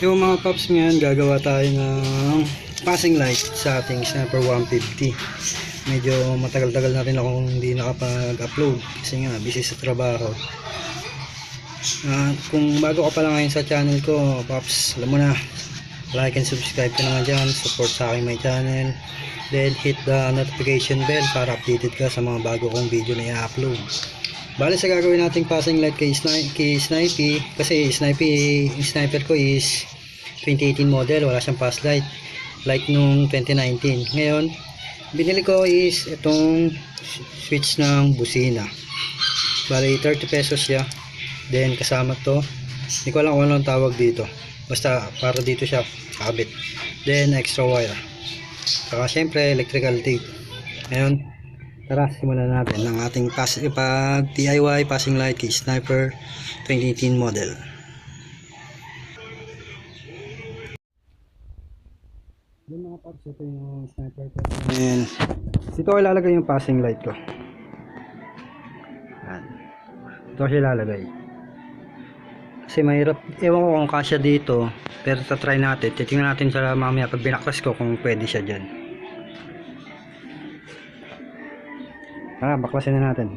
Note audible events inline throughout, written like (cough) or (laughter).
Yung mga paps ngayon, gagawa tayo ng passing light sa ating Snapper 150. Medyo matagal-tagal na rin akong hindi nakapag-upload kasi nga busy sa trabaho. At kung bago ka pa lang ngayon sa channel ko, paps, alam mo na, like and subscribe ka naman dyan, support sa aking my channel. Then hit the notification bell para updated ka sa mga bago kong video na i-upload. Bale sa gagawin nating passing light kay, Sni kay Snipey kasi Snipey, sniper ko is 2018 model, wala siyang pass light like nung 2019. Ngayon, binili ko is itong switch ng busina. Bale 30 pesos siya. Then kasama to, hindi ko alam kung anong tawag dito. Basta para dito siya kabit. Then extra wire. Saka syempre electrical tape. Ngayon, Tara, simulan natin ang ating pass, pag DIY passing light kay Sniper 2018 model. Yung mga parts, ito yung sniper ko. And dito ko ilalagay yung passing light ko. Yan. Dito ko ilalagay. Kasi mahirap, ewan ko kung kasya dito, pero tatry natin. Titingnan natin sa mamaya pag binaklas ko kung pwede siya dyan. Tara, baklasin na natin.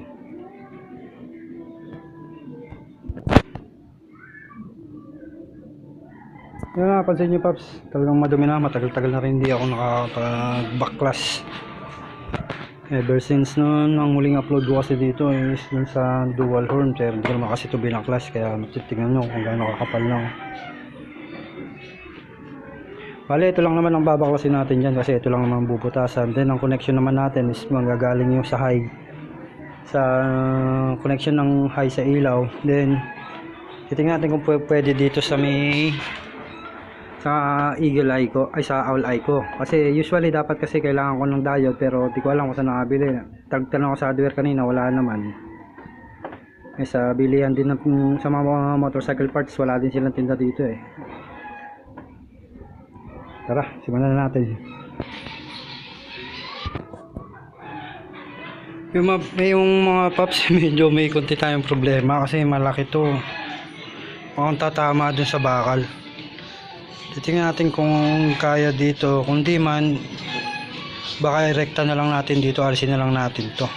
Yan na, pansin nyo Paps, talagang madumi na, matagal-tagal na rin hindi ako nakapag-backclass. Ever since noon, ang muling upload ko kasi dito is dun sa dual horn, pero hindi ko naman kasi ito binaklas, kaya tignan nyo kung gaano kakapal lang. Bale, ito lang naman ang babaklasin natin dyan kasi ito lang naman bubutasan. Then, ang connection naman natin is manggagaling yung sa high. Sa connection ng high sa ilaw. Then, titingnan natin kung pwe- pwede dito sa may sa eagle eye ko, ay sa owl eye ko. Kasi usually dapat kasi kailangan ko ng diode pero di ko alam kung saan nakabili. Tagtanong ko sa hardware kanina, wala naman. Eh, sa bilihan din ng, sa mga motorcycle parts, wala din silang tinda dito eh. Tara, simulan na natin. Yung, yung mga paps, (laughs) medyo may konti tayong problema kasi malaki to. Mukhang tatama dun sa bakal. Titingnan natin kung kaya dito. Kung di man, baka rekta na lang natin dito. Alisin na lang natin to.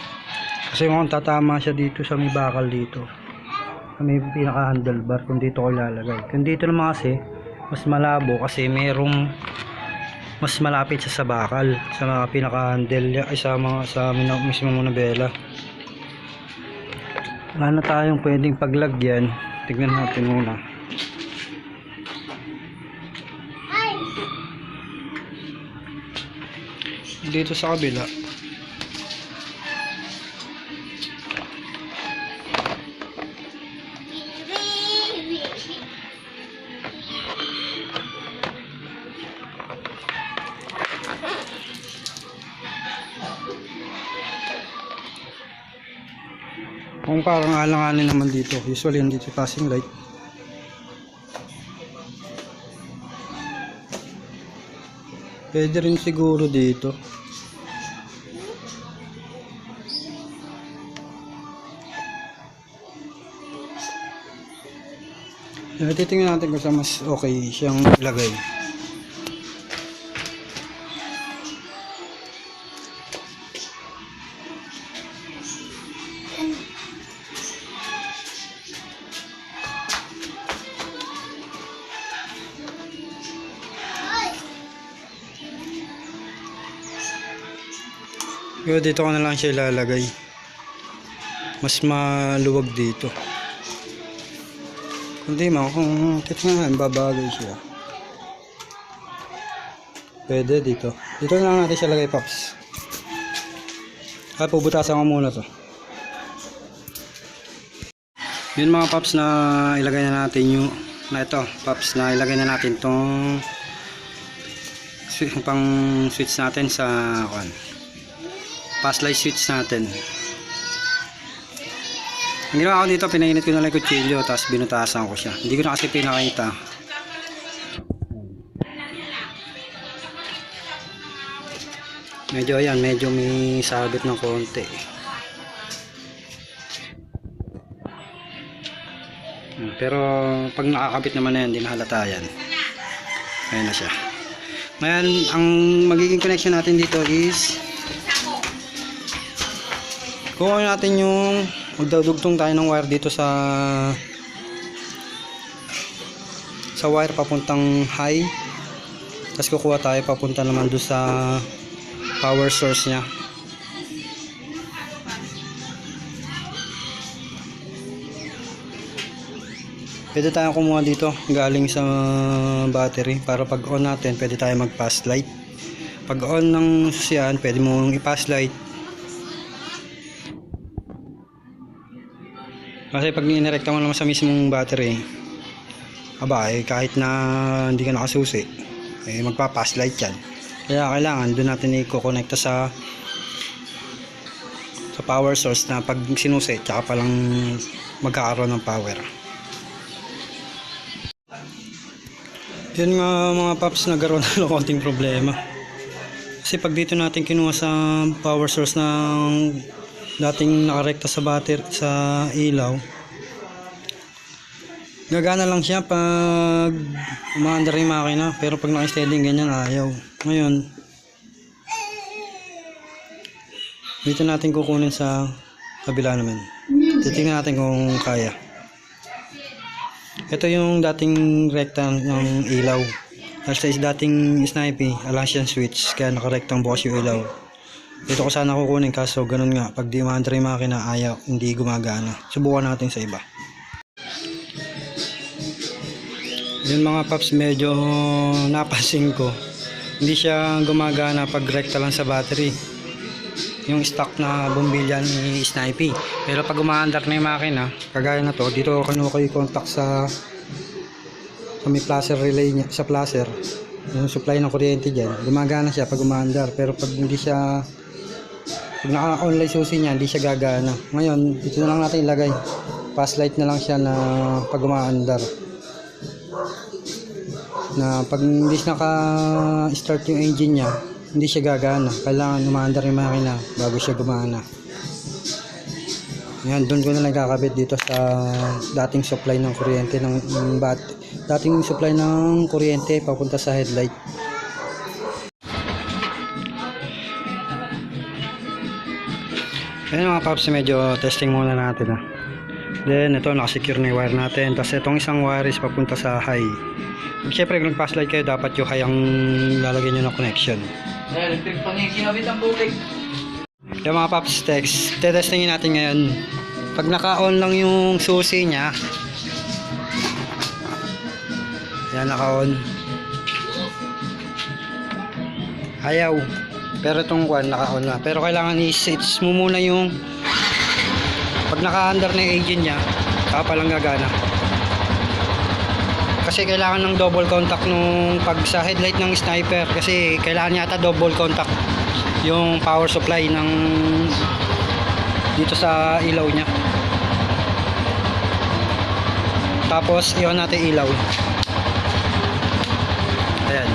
Kasi mukhang tatama siya dito sa may bakal dito. Sa may pinaka handlebar kung dito ko ilalagay. Kung dito naman kasi, mas malabo kasi merong mas malapit sa sa bakal sa mga pinaka handle ay sa mga sa mina- mismo muna bela wala na tayong pwedeng paglagyan. Tignan natin muna. Dito sa kabila parang alanganin naman dito. Usually hindi sa passing light. Pwede rin siguro dito. Titingnan natin kung saan mas okay siyang ilagay. Yo, dito ko na lang siya ilalagay. Mas maluwag dito. Kundi mo, kung titingnan, babagay siya. Pwede dito. Dito na lang natin siya lagay, Pops. Ay, pubutasan ko muna to. Yun mga Pops na ilagay na natin yung na ito, Pops, na ilagay na natin tong pang switch natin sa kwan pass light switch natin. Ang ginawa ko dito pinainit ko na lang yung kutsilyo tapos binutasan ko siya. Hindi ko na kasi pinakita. Medyo ayan medyo may sabit ng konti. Hmm, pero pag nakakabit naman na yan hindi na halata yan. Ayan na siya. Ngayon, ang magiging connection natin dito is kukuha natin yung magdadugtong tayo ng wire dito sa sa wire papuntang high. Tapos kukuha tayo papunta naman doon sa power source niya. Pwede tayo kumuha dito galing sa battery para pag on natin pwede tayo mag pass light. Pag on ng susyan pwede mong i pass light kasi pag inirekta mo naman sa mismong battery aba eh kahit na hindi ka nakasusi eh magpa-pass light yan. Kaya kailangan doon natin i-connecta sa sa power source na pag sinusi tsaka palang magkakaroon ng power. Yun nga mga paps nagkaroon (laughs) ng konting problema. Kasi pag dito natin kinuha sa power source ng dating nakarekta sa battery sa ilaw. Gagana lang siya pag umaandar yung makina. Pero pag naka-steady ganyan ayaw. Ngayon dito natin kukunin sa kabila naman. Titingnan natin kung kaya. Ito yung dating rekta ng ilaw. Sa dating snipe Alasian switch. Kaya nakarektang bukas yung ilaw dito ko sana kukunin kaso ganun nga pag di umaandar yung makina ayaw hindi gumagana. Subukan natin sa iba. Yun mga paps medyo (laughs) napansin ko hindi siya gumagana pag rekta lang sa battery. Yung stock na bumbilya ni Snipey pero pag umaandar na yung makina kagaya na to dito ko kinuha ko contact sa sa may placer relay niya sa placer. Yung supply ng kuryente dyan gumagana siya pag umaandar. Pero pag hindi siya pag naka online susi niya hindi siya gagana ngayon ito na lang natin ilagay pass light na lang siya na pag umaandar na pag hindi naka-start yung engine niya, hindi siya gagana. Kailangan umaandar yung makina bago siya gumana. Yan, doon ko na lang kakabit dito sa dating supply ng kuryente ng, ng bat dating supply ng kuryente papunta sa headlight. Ayan mga paps, medyo testing muna natin ah. Then ito nakasecure na yung wire natin. Tapos itong isang wire is papunta sa high. Siyempre kung light kayo dapat yung high ang lalagyan nyo ng connection. Electric pa niya kinabit ang tubig. Yung mga paps text, tetestingin natin ngayon. Pag naka-on lang yung susi niya, yan naka-on. Ayaw. Pero itong kwan naka-on na. Pero kailangan i-switch mo muna yung pag naka-under na yung engine niya, saka palang gagana. Kasi kailangan ng double contact nung pag sa headlight ng sniper kasi kailangan yata double contact yung power supply ng dito sa ilaw niya. Tapos iwan natin ilaw. Ayan.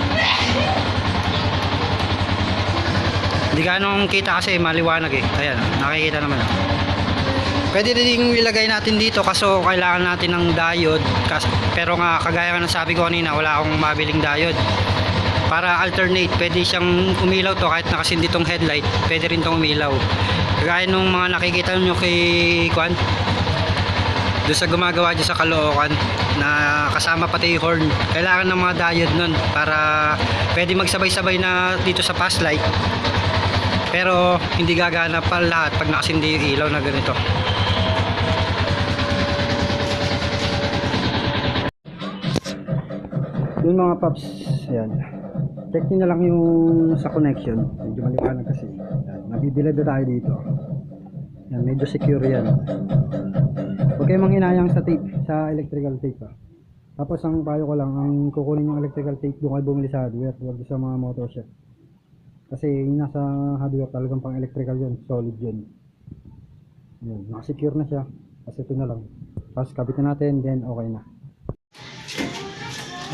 Hindi ganong kita kasi maliwanag eh. Ayan, nakikita naman. Pwede din ilagay natin dito kaso kailangan natin ng diode. Kas pero nga kagaya ng sabi ko kanina wala akong mabiling diode. Para alternate pwede siyang umilaw to. Kahit nakasindi tong headlight pwede rin tong umilaw. Kagaya nung mga nakikita nyo kay Kwan doon sa gumagawa dyan sa Caloocan na kasama pati horn. Kailangan ng mga diode nun para pwede magsabay-sabay na dito sa pass light pero hindi gagana pa lahat pag nakasindi yung ilaw na ganito. Yun mga paps yan check nyo na lang yung sa connection. Medyo maliwanag kasi. Yan. nabibilad na tayo dito. Yan medyo secure yan. Huwag kayong manghinayang sa tape sa electrical tape ah. tapos ang payo ko lang ang kukunin yung electrical tape doon kayo bumili sa hardware. Huwag sa mga motor shop kasi yung nasa hardware talagang pang electrical yun solid yun. Yan nakasecure na siya. Kasi ito na lang. Tapos kabitin natin then okay na.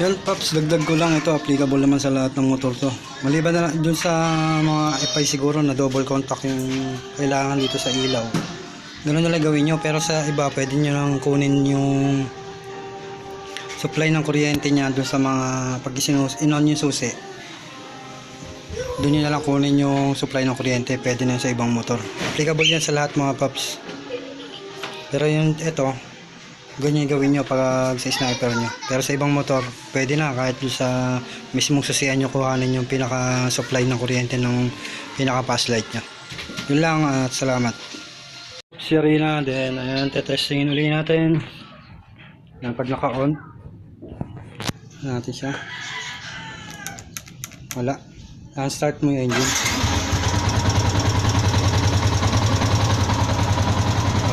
Yan Paps, dagdag ko lang. Ito, applicable naman sa lahat ng motor to. Maliban na dun sa mga FI siguro na double contact yung kailangan dito sa ilaw. Ganun na lang gawin nyo, pero sa iba pwede nyo lang kunin yung supply ng kuryente niya doon sa mga pag inon yung susi doon nyo na lang kunin yung supply ng kuryente. Pwede na sa ibang motor. Applicable yan sa lahat mga paps. Pero yung ito ganyan gawin nyo pag sa sniper nyo. Pero sa ibang motor pwede na. Kahit sa mismong susian nyo kuhanin yung pinaka supply ng kuryente ng pinaka pass light nyo. Yun lang at salamat. Si Rina then ayan tetestingin uli natin. Yan pag naka on natin siya. Wala Yan, start mo yung engine.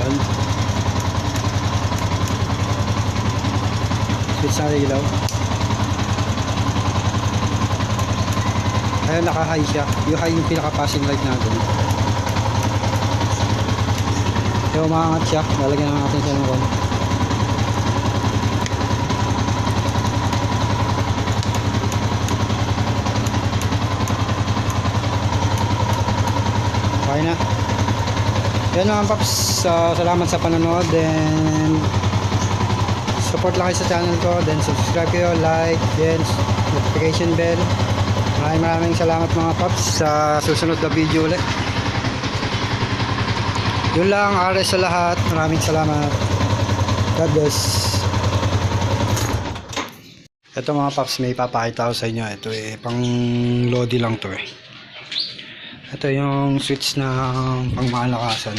On switch na ilaw. Ayun naka high siya. Yung high yung pinaka passing light natin. Kaya umaangat siya. Lalagyan na natin siya ng on Okay na. Yan mga paps. So, salamat sa panonood. Then, support lang kayo sa channel ko. Then, subscribe kayo, like, then, notification bell. Maraming maraming salamat mga paps sa susunod na video ulit. Yun lang, ares sa lahat. Maraming salamat. God bless. Ito mga paps, may papakita ko sa inyo. Ito eh, pang lodi lang to eh. Ito yung switch ng pangmalakasan.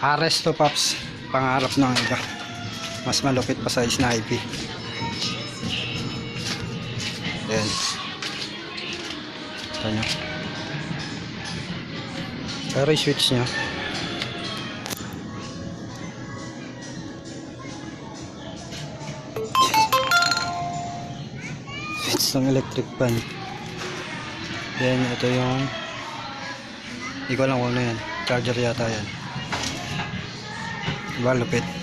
Ares to Pops. Pangarap ng iba. Mas malupit pa sa snipe. Yan. Ito nyo. Pero yung switch nyo. Switch ng electric fan. Then ito yung hindi ko alam kung ano yan. Charger yata yan. Diba lupit.